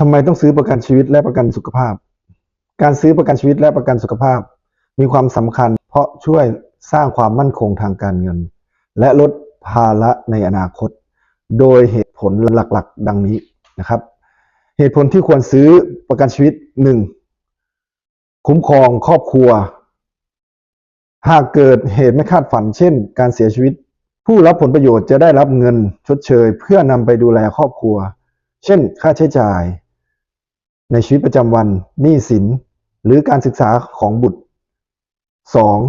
ทำไมต้องซื้อประกันชีวิตและประกันสุขภาพ การซื้อประกันชีวิตและประกันสุขภาพ มีความสำคัญ เพราะช่วยสร้างความมั่นคงทางการเงิน และลดภาระในอนาคต โดยเหตุผลหลักๆ ดังนี้นะครับ เหตุผลที่ควรซื้อประกันชีวิตหนึ่งคุ้มครองครอบครัว หากเกิดเหตุไม่คาดฝัน เช่น การเสียชีวิต ผู้รับผลประโยชน์จะได้รับเงินชดเชย เพื่อนำไปดูแลครอบครัว เช่น ค่าใช้จ่าย ในชีวิตประจำวันหนี้สินหรือการศึกษาของบุตร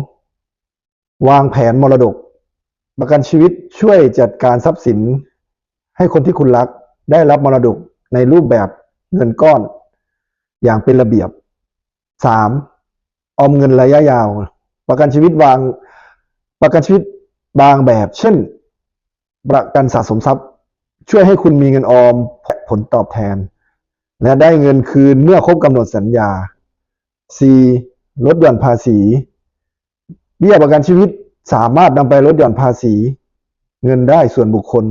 2. วางแผนมรดก ประกันชีวิตช่วยจัดการทรัพย์สิน ให้คนที่คุณรักได้รับมรดกในรูปแบบเงินก้อน อย่างเป็นระเบียบ 3. ออมเงินระยะยาว ประกันชีวิตวาง ประกันชีวิตบางแบบ เช่น ประกันสะสมทรัพย์ ช่วยให้คุณมีเงินออมผลตอบแทน และได้เงินคืนเมื่อครบกำหนดสัญญา C ลดหย่อนภาษีเบี้ยประกันชีวิตสามารถนำไปลดหย่อนภาษี เงินได้ส่วนบุคคล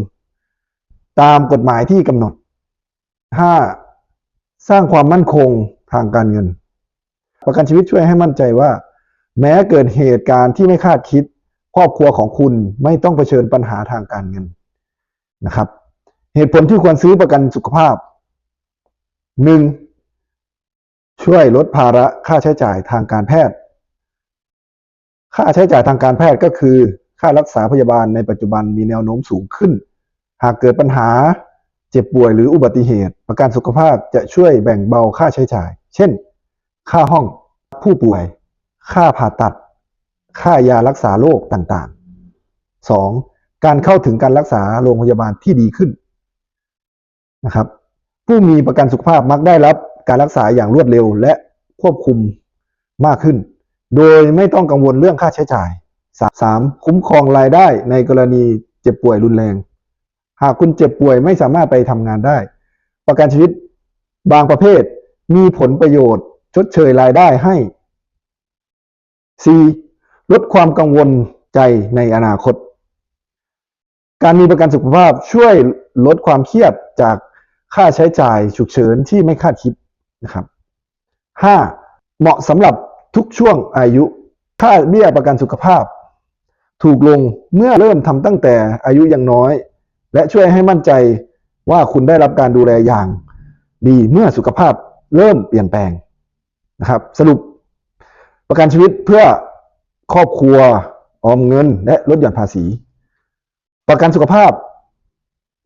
ตามกฎหมายที่กำหนด 5. สร้างความมั่นคงทางการเงิน ประกันชีวิตช่วยให้มั่นใจว่า แม้เกิดเหตุการณ์ที่ไม่คาดคิด ครอบครัวของคุณไม่ต้องเผชิญปัญหาทางการเงินนะครับ เหตุผลที่ควรซื้อประกันสุขภาพ 1. ช่วยลดภาระค่าใช้จ่ายทางการแพทย์ ค่าใช้จ่ายทางการแพทย์ก็คือ ค่ารักษาพยาบาลในปัจจุบันมีแนวโน้มสูงขึ้น หากเกิดปัญหาเจ็บป่วยหรืออุบัติเหตุ ประกันสุขภาพจะช่วยแบ่งเบาค่าใช้จ่าย เช่น ค่าห้องผู้ป่วย ค่าผ่าตัด ค่ายารักษาโรคต่างๆ 2. การเข้าถึงการรักษาโรงพยาบาลที่ดีขึ้นนะครับ ผู้มีประกันสุขภาพมักได้รับการรักษาอย่างรวดเร็วและควบคุมมากขึ้น โดยไม่ต้องกังวลเรื่องค่าใช้จ่าย 3. คุ้มครองรายได้ในกรณีเจ็บป่วยรุนแรง หากคุณเจ็บป่วยไม่สามารถไปทำงานได้ ประกันชีวิตบางประเภทมีผลประโยชน์ ชดเชยรายได้ให้ 4. ลดความกังวลใจในอนาคต การมีประกันสุขภาพช่วยลดความเครียดจาก ค่าใช้จ่ายฉุกเฉินที่ไม่คาดคิดนะครับ 5. เหมาะสำหรับทุกช่วงอายุ ค่าเบี้ยประกันสุขภาพ ถูกลงเมื่อเริ่มทำตั้งแต่อายุยังน้อย และช่วยให้มั่นใจว่าคุณได้รับการดูแลอย่าง ดีเมื่อสุขภาพเริ่มเปลี่ยนแปลงนะครับ สรุปประกันชีวิตเพื่อครอบครัวออมเงิน และลดหย่อนภาษี ประกันสุขภาพ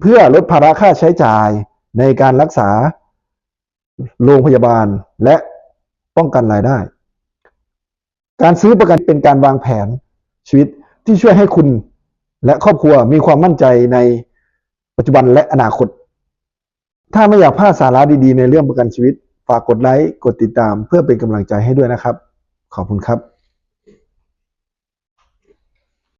เพื่อลดภาระค่าใช้จ่าย ในการรักษาโรงพยาบาลและป้องกันรายได้ การซื้อประกันเป็นการวางแผนชีวิตที่ช่วยให้คุณและครอบครัวมีความมั่นใจในปัจจุบันและอนาคต ถ้าไม่อยากพลาดสาระดีๆ ในเรื่องประกันชีวิต ฝากกดไลค์ กดติดตามเพื่อเป็นกำลังใจให้ด้วยนะครับ ขอบคุณครับ